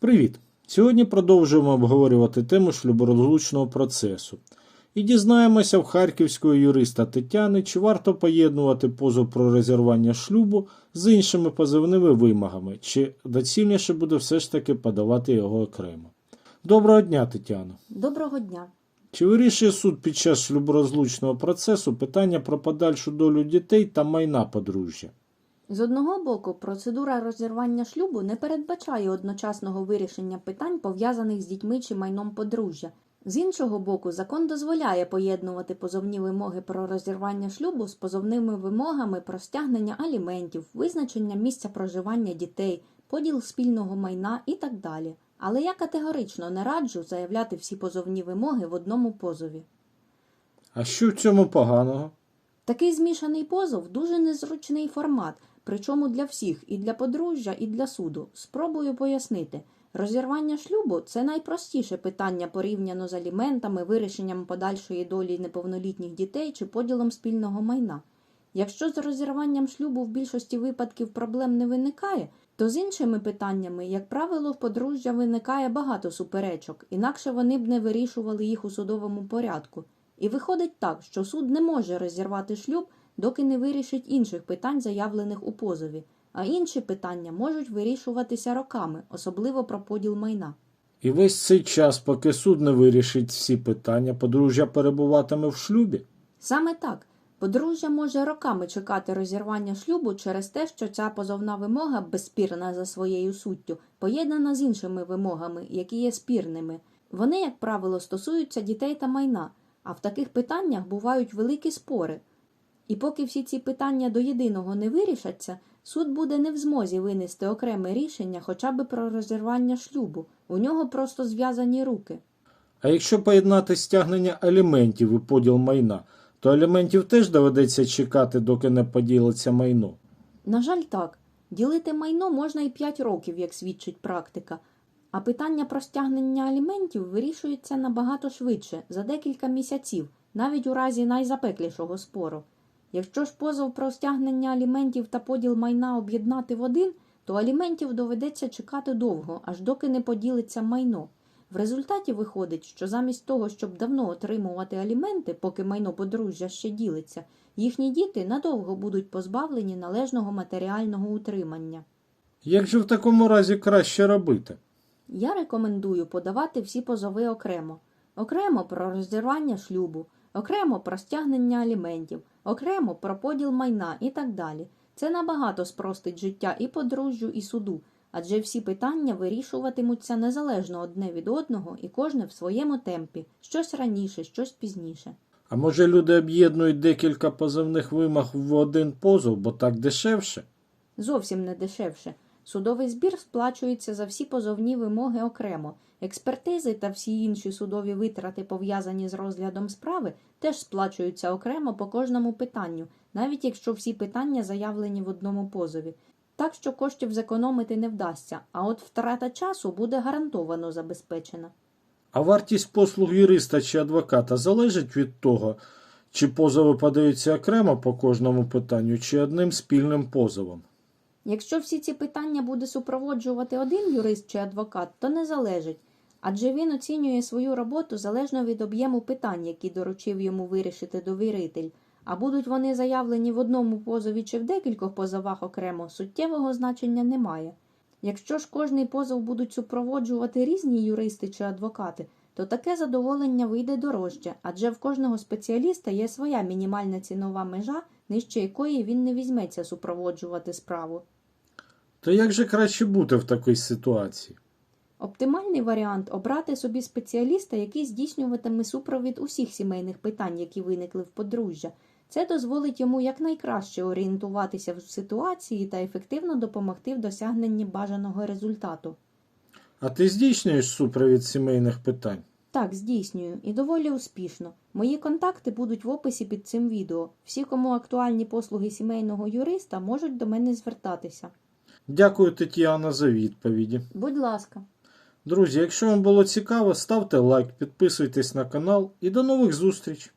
Привіт! Сьогодні продовжуємо обговорювати тему шлюборозлучного процесу. І дізнаємося в харківського юриста Тетяни, чи варто поєднувати позов про розірвання шлюбу з іншими позивними вимогами, чи доцільніше буде все ж таки подавати його окремо. Доброго дня, Тетяно! Доброго дня. Чи вирішує суд під час шлюборозлучного процесу питання про подальшу долю дітей та майна подружжя? З одного боку, процедура розірвання шлюбу не передбачає одночасного вирішення питань, пов'язаних з дітьми чи майном подружжя. З іншого боку, закон дозволяє поєднувати позовні вимоги про розірвання шлюбу з позовними вимогами про стягнення аліментів, визначення місця проживання дітей, поділ спільного майна і так далі. Але я категорично не раджу заявляти всі позовні вимоги в одному позові. А що в цьому поганого? Такий змішаний позов дуже незручний формат, причому для всіх, і для подружжя, і для суду. Спробую пояснити. Розірвання шлюбу це найпростіше питання порівняно з аліментами, вирішенням подальшої долі неповнолітніх дітей чи поділом спільного майна. Якщо з розірванням шлюбу в більшості випадків проблем не виникає, то з іншими питаннями, як правило, в подружжя виникає багато суперечок, інакше вони б не вирішували їх у судовому порядку. І виходить так, що суд не може розірвати шлюб, доки не вирішить інших питань, заявлених у позові, а інші питання можуть вирішуватися роками, особливо про поділ майна. І весь цей час, поки суд не вирішить всі питання, подружжя перебуватиме в шлюбі? Саме так, подружжя може роками чекати розірвання шлюбу через те, що ця позовна вимога, безспірна за своєю суттю, поєднана з іншими вимогами, які є спірними. Вони, як правило, стосуються дітей та майна, а в таких питаннях бувають великі спори. І поки всі ці питання до єдиного не вирішаться, суд буде не в змозі винести окреме рішення хоча б про розірвання шлюбу. У нього просто зв'язані руки. А якщо поєднати стягнення аліментів і поділ майна, то аліментів теж доведеться чекати, доки не поділиться майно. На жаль, так. Ділити майно можна і 5 років, як свідчить практика. А питання про стягнення аліментів вирішується набагато швидше, за декілька місяців, навіть у разі найзапеклішого спору. Якщо ж позов про стягнення аліментів та поділ майна об'єднати в один, то аліментів доведеться чекати довго, аж доки не поділиться майно. В результаті виходить, що замість того, щоб давно отримувати аліменти, поки майно подружжя ще ділиться, їхні діти надовго будуть позбавлені належного матеріального утримання. Як же в такому разі краще робити? Я рекомендую подавати всі позови окремо: окремо про розірвання шлюбу, окремо про стягнення аліментів, окремо про поділ майна і так далі. Це набагато спростить життя і подружжю, і суду, адже всі питання вирішуватимуться незалежно одне від одного і кожне в своєму темпі, щось раніше, щось пізніше. А може люди об'єднують декілька позовних вимог в один позов, бо так дешевше? Зовсім не дешевше. Судовий збір сплачується за всі позовні вимоги окремо. Експертизи та всі інші судові витрати, пов'язані з розглядом справи, теж сплачуються окремо по кожному питанню, навіть якщо всі питання заявлені в одному позові. Так що коштів зекономити не вдасться, а от втрата часу буде гарантовано забезпечена. А вартість послуг юриста чи адвоката залежить від того, чи позови подаються окремо по кожному питанню, чи одним спільним позовом. Якщо всі ці питання буде супроводжувати один юрист чи адвокат, то не залежить, адже він оцінює свою роботу залежно від об'єму питань, які доручив йому вирішити довіритель. А будуть вони заявлені в одному позові чи в декількох позовах окремо, суттєвого значення немає. Якщо ж кожний позов будуть супроводжувати різні юристи чи адвокати, то таке задоволення вийде дорожче, адже в кожного спеціаліста є своя мінімальна цінова межа, нижче якої він не візьметься супроводжувати справу. То як же краще бути в такій ситуації? Оптимальний варіант обрати собі спеціаліста, який здійснюватиме супровід усіх сімейних питань, які виникли в подружжя. Це дозволить йому якнайкраще орієнтуватися в ситуації та ефективно допомогти в досягненні бажаного результату. А ти здійснюєш супровід сімейних питань? Так, здійснюю і доволі успішно. Мої контакти будуть в описі під цим відео. Всі, кому актуальні послуги сімейного юриста, можуть до мене звертатися. Дякую, Тетяна, за відповіді. Будь ласка. Друзі, якщо вам було цікаво, ставте лайк, підписуйтесь на канал і до нових зустріч!